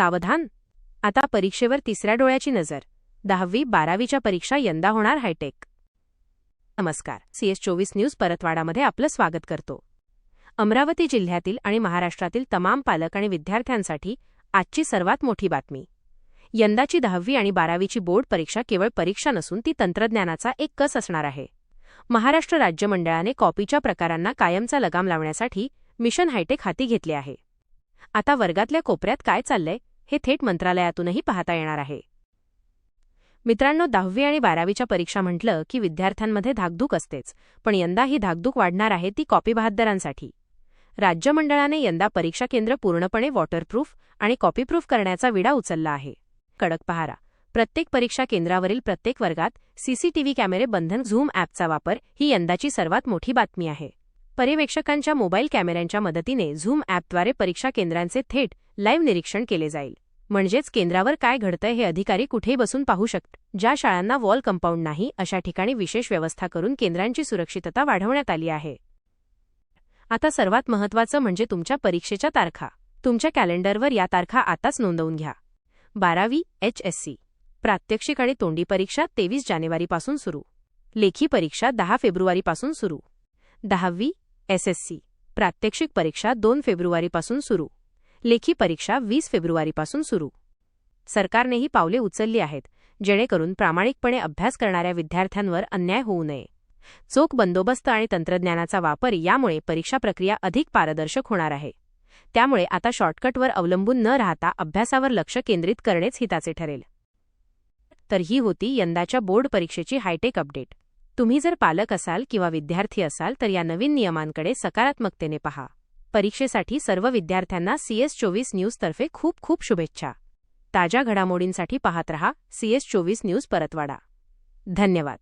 सावधान. आता परीक्षेवर तिसऱ्या डोळ्याची नजर. दहावी बारावीच्या परीक्षा यंदा होणार हायटेक. नमस्कार. सीएस चोवीस न्यूज परतवाडामध्ये आपलं स्वागत करतो. अमरावती जिल्ह्यातील आणि महाराष्ट्रातील तमाम पालक आणि विद्यार्थ्यांसाठी आजची सर्वात मोठी बातमी. यंदाची दहावी आणि बारावीची बोर्ड परीक्षा केवळ परीक्षा नसून ती तंत्रज्ञानाचा एक कस असणार आहे. महाराष्ट्र राज्य मंडळाने कॉपीच्या प्रकारांना कायमचा लगाम लावण्यासाठी मिशन हायटेक हाती घेतले आहे. आता वर्गातल्या कोपऱ्यात काय चाललंय? हे थेट मंत्रालयातूनही पाहता येणार आहे. मित्रांनो दहावी आणि बारावीच्या परीक्षा म्हटलं की विद्यार्थ्यांमध्ये धाकधूक असतेच पण यंदा ही धाकधूक वाढणार आहे ती कॉपी बहाद्दरांसाठी राज्य मंडळाने यंदा परीक्षा केंद्र पूर्णपणे वॉटरप्रूफ आणि कॉपीप्रूफ करण्याचा विडा उचलला आहे. कडक पहारा. प्रत्येक परीक्षा केंद्रावरील प्रत्येक वर्गात सीसीटीव्ही कॅमेरे बंधन झूम ॲपचा वापर ही यंदाची सर्वात मोठी बातमी आहे. पर्यवेक्षकांच्या मोबाईल कॅमेऱ्यांच्या मदतीने झूम ॲपद्वारे परीक्षा केंद्रांचे थेट लाईव्ह निरीक्षण केले जाईल. म्हणजेच केंद्रावर काय घडतंय हे अधिकारी कुठेही बसून पाहू शकतात ज्या शाळांना वॉल कंपाऊंड नाही अशा ठिकाणी विशेष व्यवस्था करून केंद्रांची सुरक्षितता वाढवण्यात आली आहे. आता सर्वात महत्त्वाचं म्हणजे तुमच्या परीक्षेच्या तारखा. तुमच्या कॅलेंडरवर या तारखा आताच नोंदवून घ्या. बारावी एच एस सी. प्रात्यक्षिक आणि तोंडी परीक्षा तेवीस जानेवारीपासून सुरू. लेखी परीक्षा दहा फेब्रुवारीपासून सुरू. दहावी एस एस सी. प्रात्यक्षिक परीक्षा दोन फेब्रुवारीपासून सुरू. लेखी परीक्षा वीस फेब्रुवारीपासून सुरू. सरकारने ही पावले उचलली आहेत जेणेकरून प्रामाणिकपणे अभ्यास करणाऱ्या विद्यार्थ्यांवर अन्याय होऊ नये. चोख बंदोबस्त आणि तंत्रज्ञानाचा वापर यामुळे परीक्षा प्रक्रिया अधिक पारदर्शक होणार आहे. त्यामुळे आता शॉर्टकटवर अवलंबून न राहता अभ्यासावर लक्ष केंद्रित करणेच हिताचे ठरेल. तर ही होती यंदाच्या बोर्ड परीक्षेची हायटेक अपडेट. तुम्ही जर पालक असाल किंवा विद्यार्थी असाल तर या नवीन नियमांकडे सकारात्मकतेने पहा. परीक्षेसाठी सर्व विद्यार्थ्यांना सीएस चोवीस न्यूजतर्फे खूप खूप शुभेच्छा. ताज्या घडामोडींसाठी पाहत रहा सीएस चोवीस न्यूज परतवाडा. धन्यवाद.